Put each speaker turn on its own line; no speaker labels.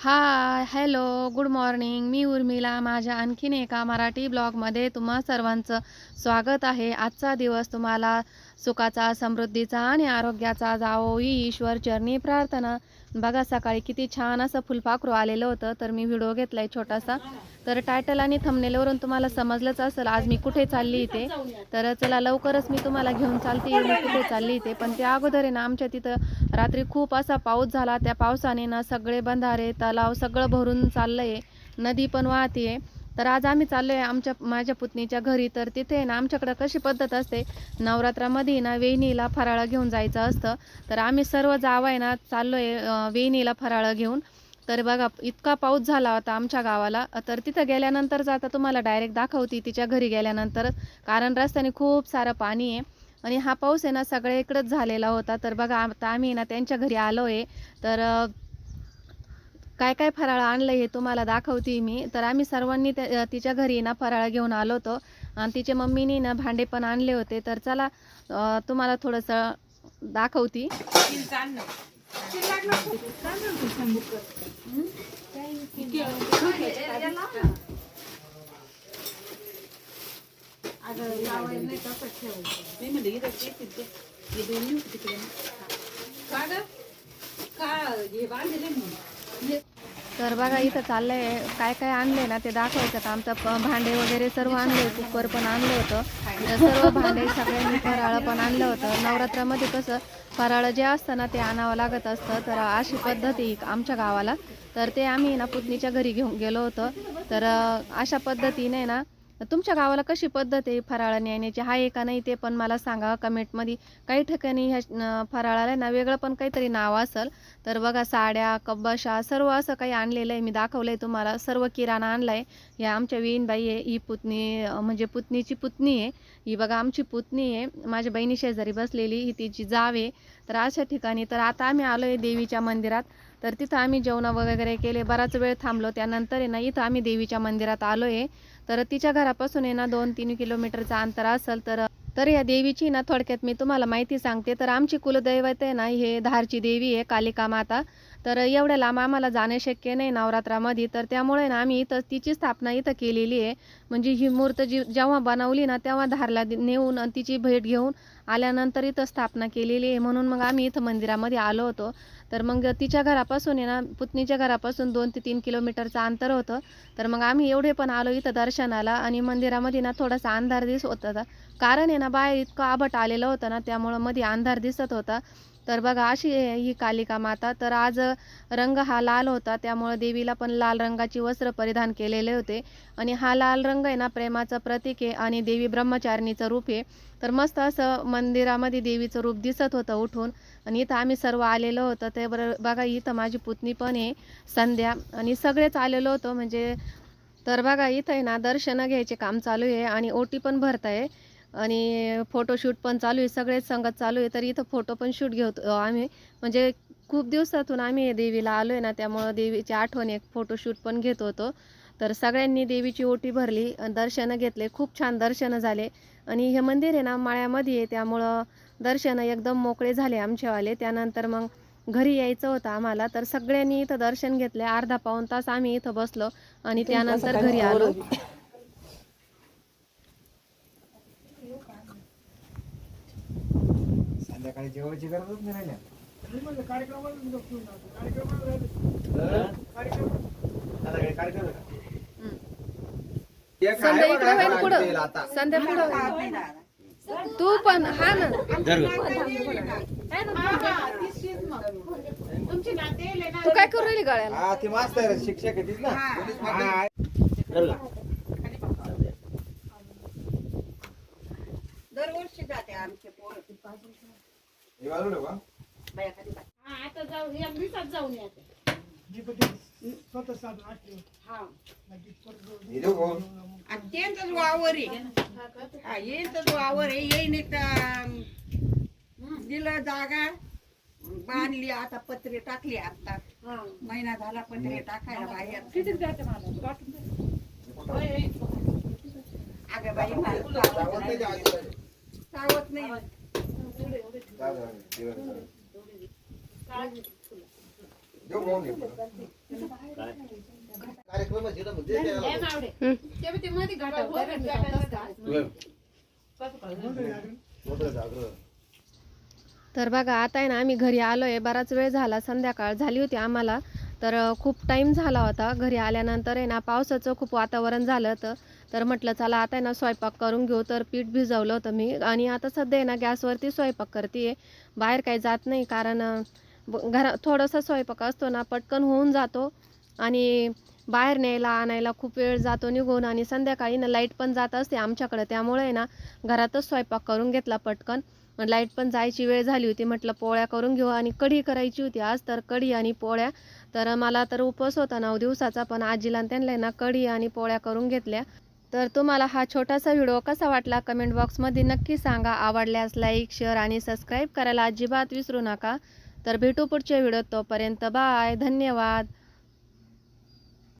हाय hello good morning मी उर्मिला. माझ्या आणखीन एका मराठी ब्लॉगमध्ये तुम्हा सर्वांचं स्वागत आहे. आजचा दिवस तुम्हाला सुखाचा समृद्धीचा आणि आरोग्याचा जावो ही ईश्वर चरणी प्रार्थना. बघा सकाळी किती छान असं फुलपाखरू आलेलं होतं तर मी व्हिडिओ घेतलाय छोटासा. तर टायटल आणि थंबनेलवरून तुम्हाला समजलंच असेल आज मी कुठे चालली इथे. तर चला लवकरच मी तुम्हाला घेऊन चालते मी कुठे चालली इथे. पण त्या अगोदर आहे ना आमच्या तिथं रात्री खूप असा पाऊस झाला. त्या पावसाने ना सगळे बंधारे तलाव सगळं भरून चाललं आहे नदी पण वाहते आहे तर आज आम्ही चाललो आहे आमच्या माझ्या पुतणीच्या घरी. तर तिथे ना आमच्याकडं कशी पद्धत असते नवरात्रामध्ये ना वेणीला फराळं घेऊन जायचं असतं. तर आम्ही सर्व जावाय ना चाललो आहे वेणीला फराळं घेऊन. तर बघा इतका पाऊस झाला होता आमच्या गावाला. तर तिथं गेल्यानंतरच आता तुम्हाला डायरेक्ट दाखवते तिच्या घरी गेल्यानंतर. कारण रस्त्याने खूप सारं पाणी आहे. आणि हा पाऊस आहे ना सगळ्या इकडंच झालेला होता. तर बघा आता आम्ही ना त्यांच्या घरी आलो आहे तर काय काय फराळ आणलं हे तुम्हाला दाखवते मी. तर आम्ही सर्वांनी त्या तिच्या घरी ना फराळ घेऊन आलो होतो. आणि तिच्या मम्मीनी ना भांडे पण आणले होते. तर चला तुम्हाला थोडंसं दाखवती. तर बघा इथं चाललंय. काय काय आणलंय ना ते दाखवायचं. का आमचं प- भांडे वगैरे सर्व आणले कुकर पण आणलं होतं. तर सर्व भांडे सगळ्यांनी फराळ पण आणलं होतं. नवरात्रामध्ये कसं फराळ जे असतं ना ते आणावं लागत असतं. तर अशी पद्धत आमच्या गावाला. तर ते आम्ही ना पुतणीच्या घरी घेऊन गेलो होतो. तर अशा पद्धतीने ना तुमच्या गावाला कशी पद्धत आहे फराळा न्यायची आहे का नाही ते पण मला सांगा. कमेंटमध्ये काही ठिकाणी ह्या फराळाला ना वेगळं पण काहीतरी नाव असेल. तर बघा साड्या कब्बाशा सर्व असं काही आणलेलं आहे. मी दाखवलंय तुम्हाला. सर्व किराणा आहे ह्या आमच्या विहीनबाई आहे. ही पुतणी म्हणजे पुतणीची पुतणी आहे. ही बघा आमची पुतणी आहे. माझ्या बहिणी शेजारी बसलेली. ही तिची जाव आहे. तर अशा ठिकाणी तर आता आम्ही आलोय देवीच्या मंदिरात. तर तिथं आम्ही जेवण वगैरे केले. बराच वेळ थांबलो. त्यानंतर आहे ना इथं आम्ही देवीच्या मंदिरात आलोय. तर तिच्या घरापासून आहे ना दोन तीन किलोमीटरचं अंतर असेल तर तर या देवीची ना थोडक्यात मी तुम्हाला माहिती सांगते. तर आमची कुलदैवत आहे ना हे धारची देवी आहे कालिका माता. तर एवढ्या लांब आम्हाला जाणे शक्य नाही नवरात्रामध्ये. तर त्यामुळे ना आम्ही इथं तिची स्थापना इथं केलेली आहे. म्हणजे ही मूर्त जी जेव्हा बनवली ना तेव्हा धारला नेऊन आणि तिची भेट घेऊन आल्यानंतर इथं स्थापना केलेली आहे. म्हणून मग आम्ही इथं मंदिरामध्ये आलो होतो. तर मग तिच्या घरापासून आहे ना पुतणीच्या घरापासून दोन ते तीन किलोमीटरचं अंतर होतं. तर मग आम्ही एवढे पण आलो इथं दर्शनाला आणि मंदिरामध्ये ना थोडासा अंधार दिसत होता. कारण आहे ना बाहेर इतकं आबट आलेलं होतं ना त्यामुळं मध्ये अंधार दिसत होता. तर बघा अशी आहे ही कालिका माता. तर आज रंग हा लाल होता. त्यामुळं देवीला पण लाल रंगाची वस्त्र परिधान केलेले होते. आणि हा लाल रंग आहे ना प्रेमाचं प्रतीक आहे आणि देवी ब्रह्मचारिणीचं रूप आहे. तर मस्त असं मंदिरामध्ये देवीचं रूप दिसत होतं उठून. आणि इथं आम्ही सर्व आलेलो होतो. ते बरं बघा इथं माझी पुतणी पण आहे संध्या. आणि सगळेच आलेलो होतो. म्हणजे तर बघा इथं आहे ना दर्शनं घ्यायचे काम चालू आहे. आणि ओटी पण भरत आहे आणि फोटोशूट पण चालू आहे सगळेच संगत चालू आहे तर इथं फोटो पण शूट घेतो आम्ही. म्हणजे खूप दिवसातून आम्ही देवीला आलो आहे ना त्यामुळं देवीची आठवण एक फोटोशूट पण घेत होतो. तर सगळ्यांनी देवीची ओटी भरली दर्शनं घेतले खूप छान दर्शनं झाले. आणि हे मंदिर आहे ना माळ्यामध्ये आहे त्यामुळं दर्शनं एकदम मोकळे झाले आमच्यावाले. त्यानंतर मग घरी यायचं होतं आम्हाला तर सगळ्यांनी इथं दर्शन घेतले. अर्धा पाऊण तास आम्ही इथं बसलो आणि त्यानंतर घरी आलो.
संध्याकाळी जेवायची गरजच नाही राहिल्या संध्याकाळी कार्यक्रम. आहे का?
हम्म.
एक
संध्या
आहे
इकडे
बघा,
होईल पुढं.
तेल आता.
संध्या पुढं. होईल. तू पण हा ना. तू काय करू राहिली गळ्याला?
हा ती मास्तर शिक्षक आहे तीच ना हा.
दरवर्षी जाते आमचे पोरं.
हे?
आता जाऊ एक दिवसात जाऊन येते. हा.
हे?
आणि त्यांचंच वावर आहे. हा यांचंच वावर आहे. येईन एक अं, दिलं जागा. बांधली आता पत्रे टाकली आता. महिना झाला पत्रे टाकायला बाहेर. अगं बाई मला सावत नाही.
आजूबाजू?
सावत नाही.
तर बघा आता आहे ना आम्ही घरी आलोय. बराच वेळ झाला संध्याकाळ झाली होती आम्हाला. तर खूप टाईम झाला होता. घरी आल्यानंतर आहे ना पावसाचं खूप वातावरण झालं होतं. तर म्हटलं चला आता आहे ना स्वयंपाक करून घेऊ. तर पीठ भिजवलं होतं मी. आणि आता सध्या आहे ना गॅसवरती स्वयंपाक करते बाहेर काही जात नाही कारण ब- घरा थोडासा स्वयंपाक असतो ना पटकन होऊन जातो. आणि बाहेर न्यायला आणायला खूप वेळ जातो निघून. आणि संध्याकाळी ना लाइट पण जात असते आमच्याकडे. त्यामुळे आहे ना घरातच स्वयंपाक करून घेतला पटकन. लाइट पण जायची वेळ झाली होती. म्हटलं पोळ्या करून घेऊ. आणि कढी करायची होती आज तर कढी आणि पोळ्या. तर मला तर उपवास होता नऊ दिवसाचा. पण आजीला आणि त्यांना आहे ना कढी आणि पोळ्या करून घेतल्या. तर तुम्हाला हा छोटासा व्हिडिओ कसा वाटला कमेंट बॉक्समध्ये नक्की सांगा. आवडल्यास लाईक शेअर आणि सबस्क्राईब करायला अजिबात विसरू नका. तर भेटू पुढच्या व्हिडिओत. तोपर्यंत बाय. धन्यवाद.